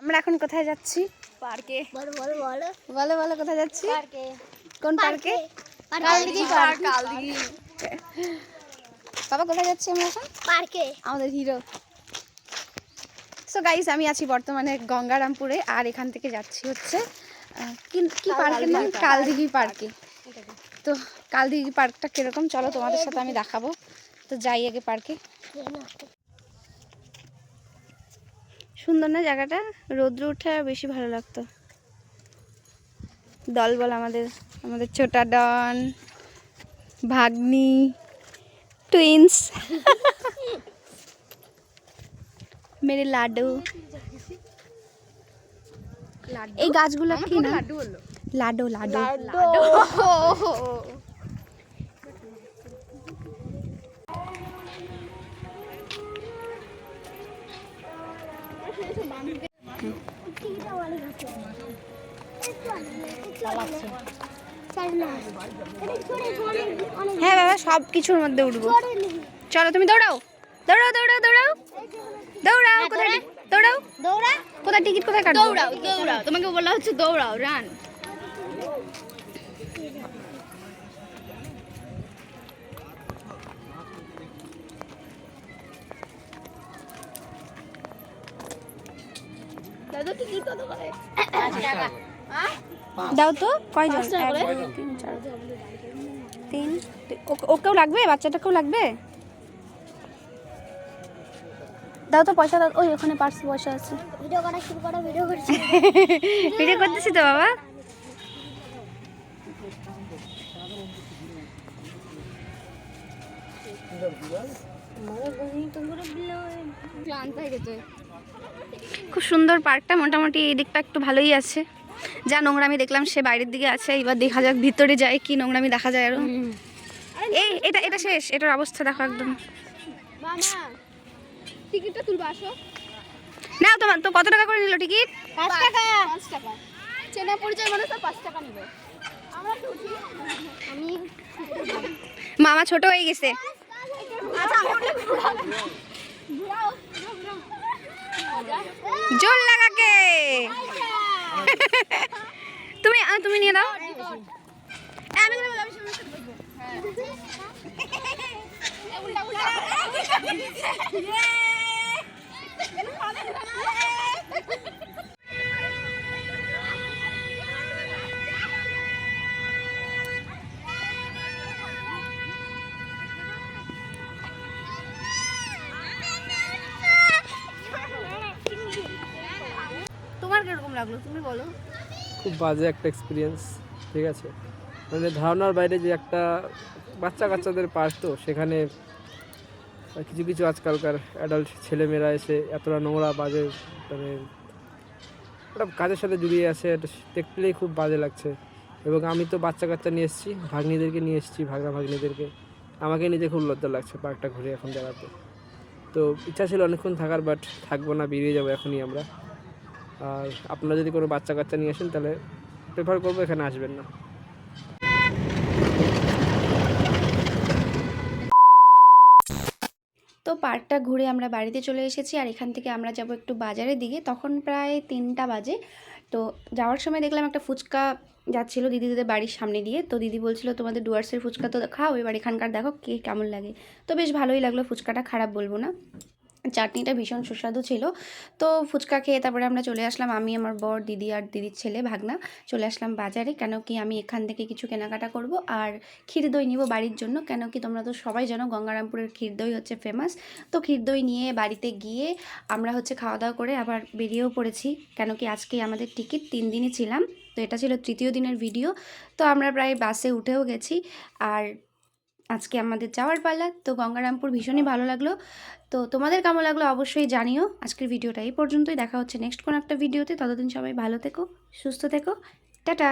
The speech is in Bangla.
আমরা এখন কোথায় যাচ্ছি? পার্কে। বলো বলো বলো। বলো বলো কোথায় যাচ্ছি? পার্কে। কোন পার্কে? কালদিঘি। পার্ক কালদিঘি। বাবা কোথায় যাচ্ছি আমরা এখন? পার্কে। আমাদের হিরো। সো গাইস আমি আছি বর্তমানে গঙ্গারামপুরে আর এখান থেকে যাচ্ছি হচ্ছে কি কি পার্কের নাম? কালদিঘি পার্কে। তো কালদিঘি পার্কটা কীরকম? চলো তোমাদের সাথে আমি দেখাবো। তো যাই আগে পার্কে। সুন্দর না জায়গাটা? রৌদ্র উঠে আর বেশি ভালো লাগতো। দল বল আমাদের আমাদের ছোটা ডন ভাগ্নি টুইন্স মেরে লাডু এই গাছগুলো কি না লাডু বলল? লাড্ডু। হ্যাঁ বাবা সব কিছুর মধ্যে উঠবো। চলো তুমি দৌড়াও। দৌড়াও দৌড়াও দৌড়াও। দৌড়াও কোথায় টি- দৌড়াও। দৌড়া। কোথায় টিকিট কোথায় কাটবো? দৌড়াও দৌড়াও। তোমাকে বলা হচ্ছে দৌড়াও রান দাদু টিকিট কত করে? দাও তো কয়জন? তিন তিন ওকেও লাগবে? বাচ্চাটাকেও লাগবে? দাও তো পয়সা দাও। ওই ওখানে পার্স পয়সা আছে। ভিডিও করা শুরু করো ভিডিও করছি। ভিডিও করতেছি তো বাবা। খুব সুন্দর পার্কটা মোটামুটি এই দিকটা একটু ভালোই আছে। যা নোংরামি দেখলাম সে বাইরের দিকে আছে এবার দেখা যাক ভিতরে যায় কি নোংরামি দেখা যায় আরও। এই এটা এটা শেষ এটার অবস্থা দেখো একদম। মামা টিকিটটা তুলবো আসো। না তোমার তো কত টাকা করে নিল টিকিট? পাঁচ টাকা। পাঁচ টাকা। চেনা পরিচয় তো পাঁচ টাকা নেবে। মামা ছোট হয়ে গেছে। জোর লাগাকে। তুমি তুমি নিয়ে দাও আমি গেলাম, আমি। তোমার কীরকম লাগল? তুমি বলো। খুব বাজে একটা এক্সপিরিয়েন্স ঠিক আছে? মানে ধারণার বাইরে যে একটা বাচ্চা কাচ্চাদের পার্ক তো, সেখানে কিছু কিছু আজকালকার অ্যাডাল্ট ছেলেমেয়েরা এসে এতটা নোংরা, বাজে মানে ওটা কাজের সাথে জড়িয়ে আছে দেখলেই খুব বাজে লাগছে। এবং আমি তো বাচ্চা কাচ্চা নিয়ে এসেছি, ভাগ্নিদেরকে নিয়ে এসেছি, ভাগনা ভাগ্নিদেরকে। আমাকে নিজে খুব লজ্জা লাগছে পার্কটা ঘুরে এখন বেড়াতে। তো ইচ্ছা ছিল অনেকক্ষণ থাকার বাট থাকব না, বেরিয়ে যাব এখনই আমরা। আর আপনারা যদি কোনো বাচ্চা কাচ্চা নিয়ে আসেন, তাহলে প্রেফার করব এখানে আসবেন না। তো পার্কটা ঘুরে আমরা বাড়িতে চলে এসেছি, আর এখান থেকে আমরা যাব একটু বাজারের দিকে। তখন প্রায় তিনটা বাজে। তো যাওয়ার সময় দেখলাম একটা ফুচকা যাচ্ছিল দিদিদের বাড়ির সামনে দিয়ে। তো দিদি বলছিল, তোমাদের ডুয়ার্সের ফুচকা তো খাও, এবার এখানকার দেখো কে কেমন লাগে। তো বেশ ভালোই লাগল, ফুচকাটা খারাপ বলব না। চাটনিটা ভীষণ সুস্বাদু ছিল। তো ফুচকা খেয়ে তারপরে আমরা চলে আসলাম। আমি, আমার বর, দিদি আর দিদির ছেলে, ভাগনা, চলে আসলাম বাজারে। কেন কি আমি এখান থেকে কিছু কেনাকাটা করব আর ক্ষীর দই নিব বাড়ির জন্য। কেন কি তোমরা তো সবাই জানো গঙ্গারামপুরের ক্ষীর দই হচ্ছে ফেমাস তো ক্ষীর দই নিয়ে বাড়িতে গিয়ে আমরা হচ্ছে খাওয়া দাওয়া করে আবার বেরিয়েও পড়েছি। কেন কি আজকে আমাদের টিকিট তিন দিনই ছিলাম। তো এটা ছিল তৃতীয় দিনের ভিডিও। তো আমরা প্রায় বাসে উঠেও গেছি। আর আজকে আমাদের যাওয়ার পাল্লা তো গঙ্গারামপুর ভীষণই ভালো লাগল। তো তোমাদের কেমন লাগল অবশ্যই জানিও। আজকের ভিডিওটা এই পর্যন্তই। দেখা হচ্ছে নেক্সট কোনো একটা ভিডিওতে। ততদিন সবাই ভালো থেকো, সুস্থ থেকো। টাটা!